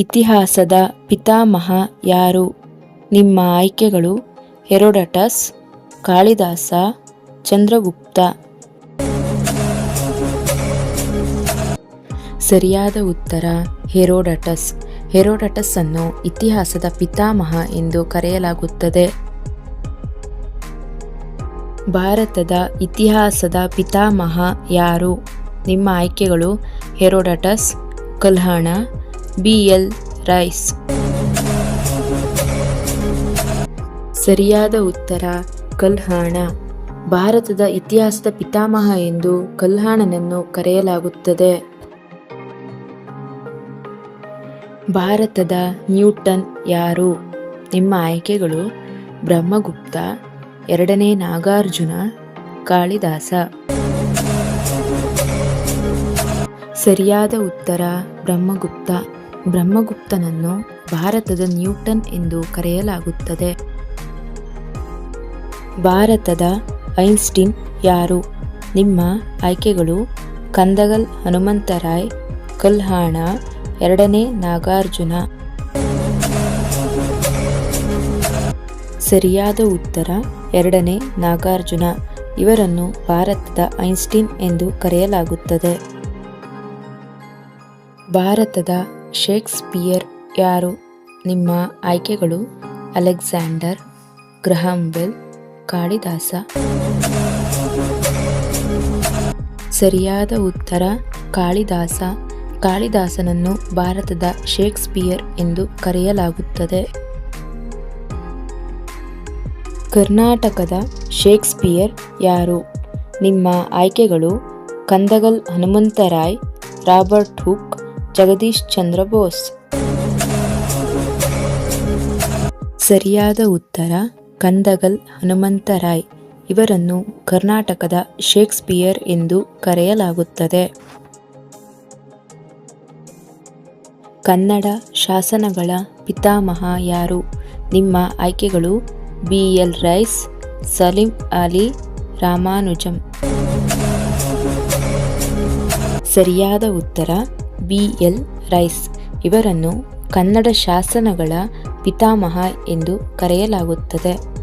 ಇತಿಹಾಸದ ಪಿತಾಮಹ ಯಾರು? ನಿಮ್ಮ ಆಯ್ಕೆಗಳು ಹೆರೋಡಟಸ್, ಕಾಳಿದಾಸ, ಚಂದ್ರಗುಪ್ತ. ಸರಿಯಾದ ಉತ್ತರ ಹೆರೋಡಟಸ್. ಹೆರೋಡಟಸ್ ಅನ್ನು ಇತಿಹಾಸದ ಪಿತಾಮಹ ಎಂದು ಕರೆಯಲಾಗುತ್ತದೆ. ಭಾರತದ ಇತಿಹಾಸದ ಪಿತಾಮಹ ಯಾರು? ನಿಮ್ಮ ಆಯ್ಕೆಗಳು Herodotus, Kalhana B L Rice ಸರಿಯಾದ ಉತ್ತರ, ಕಲ್ಹಾಣ. ಭಾರತದ ಇತಿಹಾಸದ ಪಿತಾಮಹ ಎಂದು ಕಲ್ಹಾಣನನ್ನು ಕರೆಯಲಾಗುತ್ತದೆ. ಭಾರತದ ನ್ಯೂಟನ್ ಯಾರು? ನಿಮ್ಮ ಆಯ್ಕೆಗಳು ಬ್ರಹ್ಮಗುಪ್ತ, ಎರಡನೇ ನಾಗಾರ್ಜುನ, ಕಾಳಿದಾಸ. ಸರಿಯಾದ ಉತ್ತರ ಬ್ರಹ್ಮಗುಪ್ತ. ಬ್ರಹ್ಮಗುಪ್ತನನ್ನು ಭಾರತದ ನ್ಯೂಟನ್ ಎಂದು ಕರೆಯಲಾಗುತ್ತದೆ. ಭಾರತದ ಐನ್ಸ್ಟೀನ್ ಯಾರು? ನಿಮ್ಮ ಆಯ್ಕೆಗಳು ಕಂದಗಲ್, ಹನುಮಂತರಾಯ್, ಕಲ್ಹಾಣ, ಎರಡನೇ ನಾಗಾರ್ಜುನ. ಸರಿಯಾದ ಉತ್ತರ, ಎರಡನೇ ನಾಗಾರ್ಜುನ. ಇವರನ್ನು ಭಾರತದ ಐನ್ಸ್ಟೀನ್ ಎಂದು ಕರೆಯಲಾಗುತ್ತದೆ. ಭಾರತದ ಶೇಕ್ಸ್ಪಿಯರ್ ಯಾರು? ನಿಮ್ಮ ಆಯ್ಕೆಗಳು ಅಲೆಕ್ಸಾಂಡರ್, ಗ್ರಹಂ ಬೆಲ್ ಕಾಳಿದಾಸ. ಸರಿಯಾದ ಉತ್ತರ, ಕಾಳಿದಾಸ. ಕಾಳಿದಾಸನನ್ನು ಭಾರತದ ಶೇಕ್ಸ್ಪಿಯರ್ ಎಂದು ಕರೆಯಲಾಗುತ್ತದೆ. ಕರ್ನಾಟಕದ ಶೇಕ್ಸ್ಪಿಯರ್ ಯಾರು? ನಿಮ್ಮ ಆಯ್ಕೆಗಳು ಕಂದಗಲ್ ಹನುಮಂತರಾಯ್, ರಾಬರ್ಟ್ ಹುಕ್ ಜಗದೀಶ್ ಚಂದ್ರ ಬೋಸ್. ಸರಿಯಾದ ಉತ್ತರ, ಕಂದಗಲ್ ಹನುಮಂತರಾಯ್ ಇವರನ್ನು ಕರ್ನಾಟಕದ ಶೇಕ್ಸ್ಪಿಯರ್ ಎಂದು ಕರೆಯಲಾಗುತ್ತದೆ. ಕನ್ನಡ ಶಾಸನಗಳ ಪಿತಾಮಹ ಯಾರು? ನಿಮ್ಮ ಆಯ್ಕೆಗಳು B. L. Rice, Salim Ali, Ramanujan. ಸರಿಯಾದ ಉತ್ತರ ಬಿ ಎಲ್ ರೈಸ್. ಇವರನ್ನು ಕನ್ನಡ ಶಾಸನಗಳ ಪಿತಾಮಹ ಎಂದು ಕರೆಯಲಾಗುತ್ತದೆ.